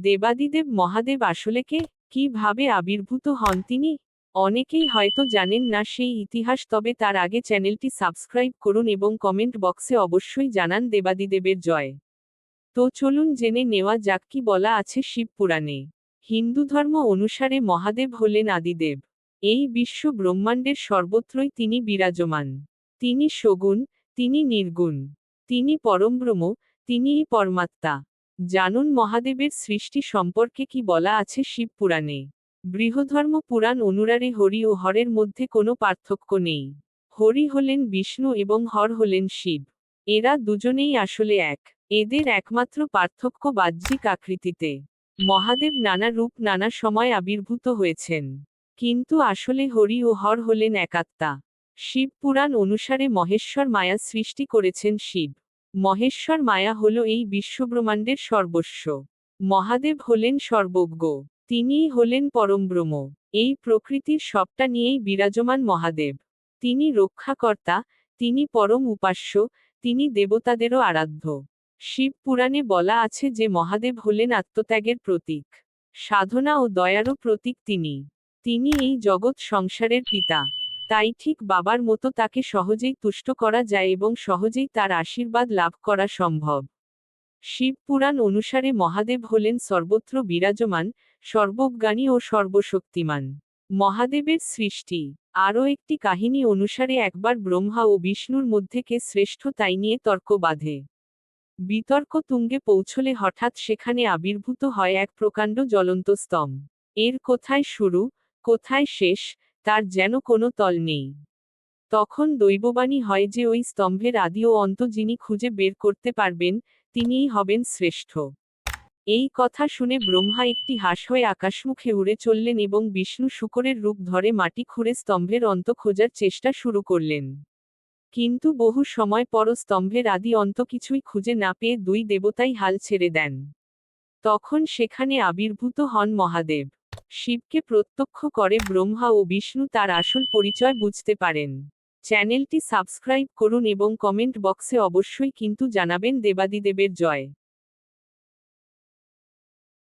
দেবাদিদেব মহাদেব আসলে কে? কীভাবে আবির্ভূত হন তিনি? অনেকেই হয়তো জানেন না সেই ইতিহাস, তবে তার আগে চ্যানেলটি সাবস্ক্রাইব করুন এবং কমেন্ট বক্সে অবশ্যই জানান দেবাদিদেবের জয়। তো চলুন জেনে নেওয়া যাক কি বলা আছে শিব পুরাণে। হিন্দু ধর্ম অনুসারে মহাদেব হলেন আদিদেব। এই বিশ্ব ব্রহ্মাণ্ডের সর্বত্রই তিনি বিরাজমান। তিনি সগুণ, তিনি নির্গুণ। তিনি পরমব্রহ্ম তিনিই পরমাত্মা। জানুন মহাদেবের সৃষ্টি সম্পর্কে কি বলা আছে শিব পুরাণে। বৃহধর্ম পুরাণ অনুরারে হরি ও হরের মধ্যে কোনো পার্থক্য নেই। হরি হলেন বিষ্ণু এবং হর হলেন শিব। এরা দুজনেই আসলে এক। এদের একমাত্র পার্থক্য বাহ্যিক আকৃতিতে। মহাদেব নানা রূপ নানা সময় আবির্ভূত হয়েছেন। কিন্তু আসলে হরি ও হর হলেন একাত্মা শিব পুরাণ অনুসারে মহেশ্বর মায়া সৃষ্টি করেছেন শিব। মহেশ্বর মায়া হল এই বিশ্বব্রহ্মাণ্ডের সর্বস্ব। মহাদেব হলেন সর্বজ্ঞ, তিনিই হলেন পরমব্রহ্ম, এই প্রকৃতির সবটা নিয়েই বিরাজমান মহাদেব। তিনি রক্ষাকর্তা, তিনি পরম উপাস্য, তিনি দেবতাদেরও আরাধ্য। শিব পুরাণে বলা আছে যে মহাদেব হলেন আত্মত্যাগের প্রতীক। সাধনা ও দয়ারও প্রতীক তিনি। তিনি এই জগৎ সংসারের পিতা। তাই ঠিক বাবার মতো তাকে সহজেই তুষ্ট করা যায় এবং সহজেই তার আশীর্বাদ লাভ করা সম্ভব। শিব পুরাণ অনুসারে মহাদেব হলেন সর্বত্র বিরাজমান, সর্বজ্ঞানী ও সর্বশক্তিমান। মহাদেবের সৃষ্টি। আরও একটি কাহিনী অনুসারে একবার ব্রহ্মা ও বিষ্ণুর মধ্যে কে শ্রেষ্ঠ তাই নিয়ে তর্ক বাঁধে। বিতর্ক তুঙ্গে পৌঁছলে হঠাৎ সেখানে আবির্ভূত হয় এক প্রকাণ্ড জ্বলন্ত স্তম্ভ। এর কোথায় শুরু, কোথায় শেষ তার যেন কোনো তল নেই। তখন দৈববাণী হয় যে ওই স্তম্ভের আদি ও অন্ত যিনি খুঁজে বের করতে পারবেন, তিনিই হবেন শ্রেষ্ঠ। এই কথা শুনে ব্রহ্মা একটি হাস হয়ে আকাশমুখে উড়ে চললেন এবং বিষ্ণু শুকরের রূপ ধরে মাটি খুঁড়ে স্তম্ভের অন্ত খোঁজার চেষ্টা শুরু করলেন। কিন্তু বহু সময় পর স্তম্ভের আদি অন্ত কিছুই খুঁজে না পেয়ে দুই দেবতাই হাল ছেড়ে দেন। তখন সেখানে আবির্ভূত হন মহাদেব। শিবকে প্রত্যক্ষ করে ব্রহ্মা ও বিষ্ণু তার আসল পরিচয় বুঝতে পারেন। চ্যানেলটি সাবস্ক্রাইব করুন এবং কমেন্ট বক্সে অবশ্যই কিন্তু জানাবেন দেবাদিদেবের জয়।